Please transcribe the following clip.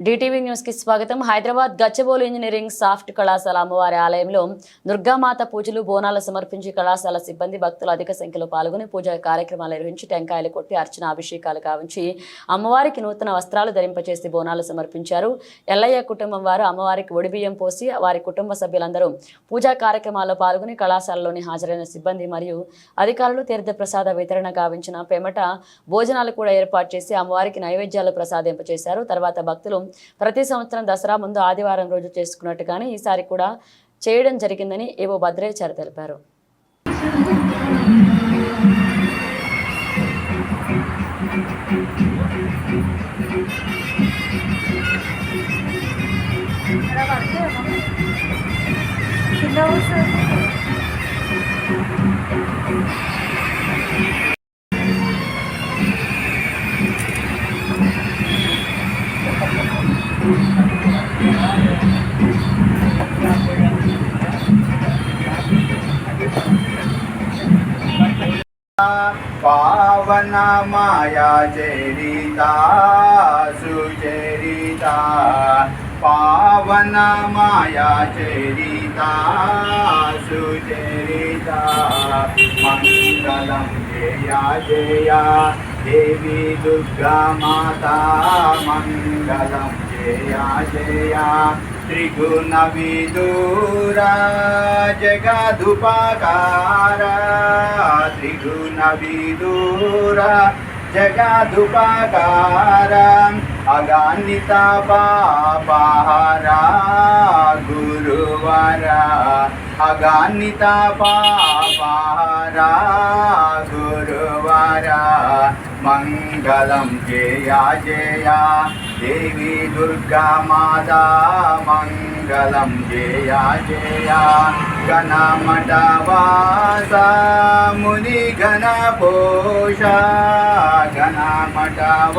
DTV న్యూస్కి స్వాగతం. Hyderabad గచ్చబోలు engineering soft కళాశాల అమ్మవారి ఆలయంలో దుర్గామాత పూజలు బోనాలు సమర్పించి కళాశాల సిబ్బంది భక్తులు అధిక సంఖ్యలో పాల్గొని పూజా కార్యక్రమాలు నిర్వహించి టెంకాయలు కొట్టి అర్చన అభిషేకాలు కావించి అమ్మవారికి నూతన వస్త్రాలు ధరింపచేసి బోనాలు సమర్పించారు. ఎల్లయ్య కుటుంబం వారు అమ్మవారికి ఒడిబియ్యం పోసి వారి కుటుంబ సభ్యులందరూ పూజా కార్యక్రమాల్లో పాల్గొని కళాశాలలోని హాజరైన సిబ్బంది మరియు అధికారులు తీర్థ ప్రసాద వితరణ గావించిన పెమట భోజనాలు కూడా ఏర్పాటు చేసి అమ్మవారికి నైవేద్యాలు ప్రసాదింపచేశారు. తర్వాత భక్తులు ప్రతి సంవత్సరం దసరా ముందు ఆదివారం రోజు చేసుకున్నట్టుగానే ఈసారి కూడా చేయడం జరిగిందని ఏవో భద్రేచారి తెలిపారు. పావన మాయా చరిత సుచరిత పావన మాయా చరిత సుచరిత మంగళం జయ జయ దేవి దుర్గా మాతా जया जया त्रिगुणविदूरा जगदुपकारा त्रिगुणविदूरा जगदुपकारा अगानिता पापहारा गुरुवारा। अगानिता पापा మంగళం జయ జయ దేవి దుర్గా మాతా మంగళం జయ జయ గణమటవాస ముని గణపోష గణమటవ